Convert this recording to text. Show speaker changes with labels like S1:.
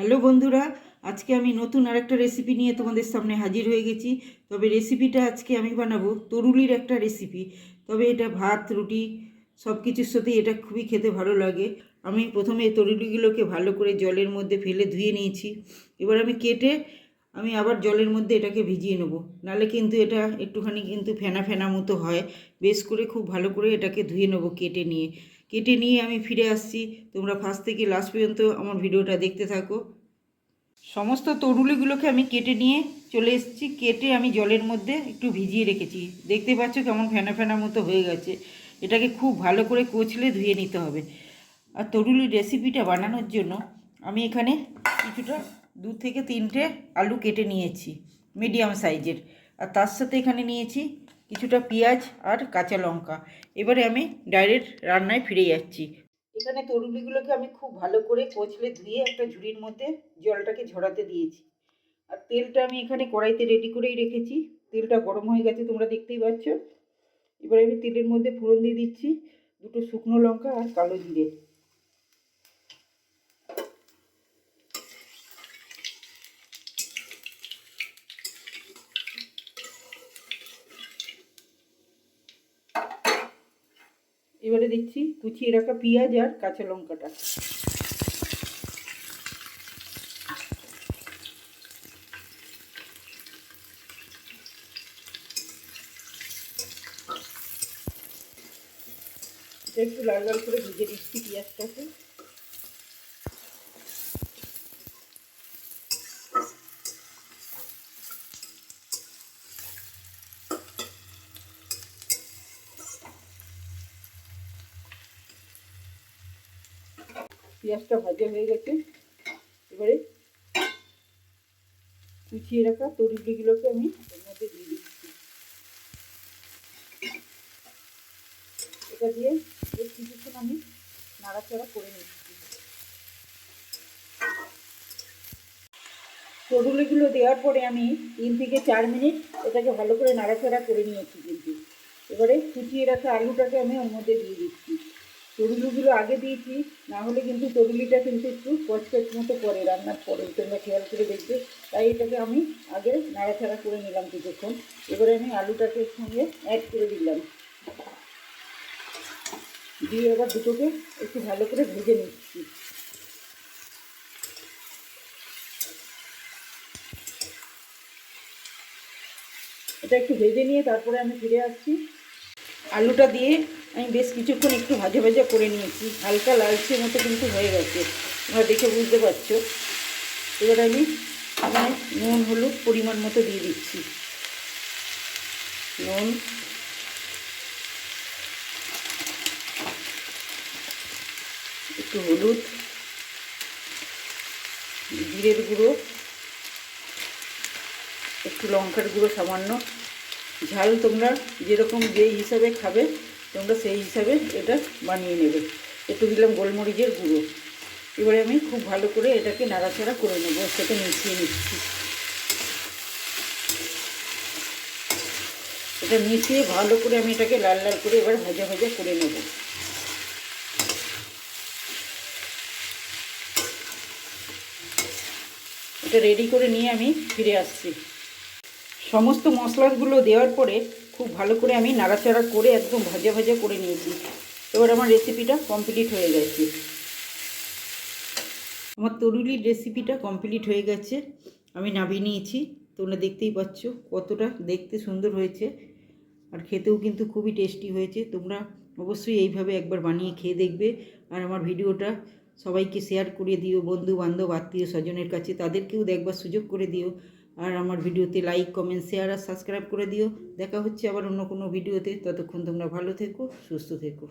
S1: Hello বন্ধুরা, আজকে আমি নতুন আরেকটা রেসিপি নিয়ে তোমাদের সামনে হাজির হয়ে গেছি। তবে রেসিপিটা আজকে আমি বানাবো তরুলির একটা রেসিপি তবে এটা ভাত, রুটি সব কিছুর সাথেই এটা খুবই খেতে ভালো লাগে। আমি প্রথমে তরুলিগুলোকে ভালো করে জলের মধ্যে ফেলে ধুয়ে নিয়েছি। এবার আমি কেটে আমি আবার জলের মধ্যে এটাকে ভিজিয়ে নেব। নাহলে কিন্তু এটা একটুখানি কিন্তু ফেনা ফেনা মতো হয়। বেশ করে খুব ভালো করে এটাকে ধুয়ে নেব কেটে নিয়ে। কেটে নিয়ে আমি ফিরে আসছি। তোমরা ফার্স্ট থেকে লাস্ট পর্যন্ত আমার ভিডিওটা দেখতে থাকো। সমস্ত তরুলিগুলোকে আমি কেটে নিয়ে চলে এসেছি। কেটে আমি জলের মধ্যে একটু ভিজিয়ে রেখেছি। দেখতে পাচ্ছ কেমন ফেনা ফেনা মতো হয়ে গেছে। এটাকে খুব ভালো করে কচলে ধুয়ে নিতে হবে। আর তরুলির রেসিপিটা বানানোর জন্য আমি এখানে কিছুটা দু থেকে তিনটে আলু কেটে নিয়েছি মিডিয়াম সাইজের আর তার সাথে এখানে নিয়েছি কিছুটা পেঁয়াজ আর কাঁচা লঙ্কা। এবারে আমি ডাইরেক্ট রান্নায় ফিরে যাচ্ছি। এখানে তরুলিগুলোকে আমি খুব ভালো করে কচলে ধুয়ে একটা ঝুড়ির মধ্যে জলটাকে ঝরাতে দিয়েছি। আর তেলটা আমি এখানে কড়াইতে রেডি করেই রেখেছি। তেলটা গরম হয়ে গেছে, তোমরা দেখতেই পাচ্ছ। এবারে আমি তেলের মধ্যে ফোড়ন দিয়ে দিচ্ছি, দুটো শুকনো লঙ্কা আর কালো জিরে। এবারে দিচ্ছি কুচিয়ে রাখা পেঁয়াজ আর কাঁচা লঙ্কাটা। একটু লাল লাল করে ভিজে দিচ্ছি পেঁয়াজটাকে। পেঁয়াজটা ভাজা হয়ে গেছে। এবারে কুচিয়ে রাখা তরিগুলোকে আমি এর মধ্যে দিয়ে দিচ্ছি। এটা দিয়ে বেশ কিছুক্ষণ আমি নাড়াচাড়া করে নিচ্ছি। তরুলিগুলো দেওয়ার পরে আমি তিন থেকে চার মিনিট এটাকে ভালো করে নাড়াচাড়া করে নিয়েছি কিন্তু। এবারে কুচিয়ে রাখা আলুটাকে আমি ওর মধ্যে দিয়ে দিচ্ছি। তরুলিগুলো আগে দিয়েছি, না হলে কিন্তু তরুলিটা কিন্তু একটু কচকচ মতো করে রান্নার পরে, তোমরা খেয়াল করে দেখবে। তাই এটাকে আমি আগে নাড়াচাড়া করে নিলাম কিছুক্ষণ। এবারে আমি আলুটাকে সঙ্গে অ্যাড করে দিলাম। দিয়ে এবার দুটোকে একটু ভালো করে ভেজে নিচ্ছি। এটা একটু ভেজে নিয়ে তারপরে আমি ফিরে আসছি। আলুটা দিয়ে আমি বেশ কিছুক্ষণ একটু ভাজা ভাজা করে নিয়েছি। হালকা লালচে মতো কিন্তু হয়ে গেছে। তোমরা দেখে বুঝতে পারছ। এবার আমি মানে নুন, হলুদ পরিমাণ মতো দিয়ে দিচ্ছি। নুন। একটু হলুদ। জিরের গুঁড়ো। একটু লঙ্কার গুঁড়ো সামান্য। ঝাল তোমরা যেরকম যে হিসাবে খাবে তোমরা সেই হিসাবে এটা বানিয়ে নেবে। একটু দিলাম গোলমরিচের গুঁড়ো। এবারে আমি খুব ভালো করে এটাকে নাড়াচাড়া করে নেব সাথে মিশিয়ে নিচ্ছি। এটা মিশিয়ে ভালো করে আমি এটাকে লাল লাল করে এবার ভাজা ভাজা করে নেব। এটা রেডি করে নিয়ে আমি ফিরে আসছি। সমস্ত মশলাগুলো দেওয়ার পরে খুব ভালো করে আমি নাড়াচাড়া করে একদম ভাজা ভাজা করে নিয়েছি। এবার আমার রেসিপিটা কমপ্লিট হয়ে গেছে। আমার তরুলির রেসিপিটা কমপ্লিট হয়ে গেছে। আমি নামিয়ে নিয়েছি। তোমরা দেখতেই পাচ্ছ কতটা দেখতে সুন্দর হয়েছে। আর খেতেও কিন্তু খুবই টেস্টি হয়েছে। তোমরা অবশ্যই এইভাবে একবার বানিয়ে খেয়ে দেখবে। আর আমার ভিডিওটা সবাইকে শেয়ার করে দিও। বন্ধু বান্ধব আত্মীয় স্বজনের কাছে তাদেরকেও দেখবার সুযোগ করে দিও। আর আমার ভিডিওতে লাইক কমেন্ট শেয়ার আর সাবস্ক্রাইব করে দিও। দেখা হচ্ছে আবার অন্য কোনো ভিডিওতে। ততক্ষণ তোমরা ভালো থেকো, সুস্থ থেকো।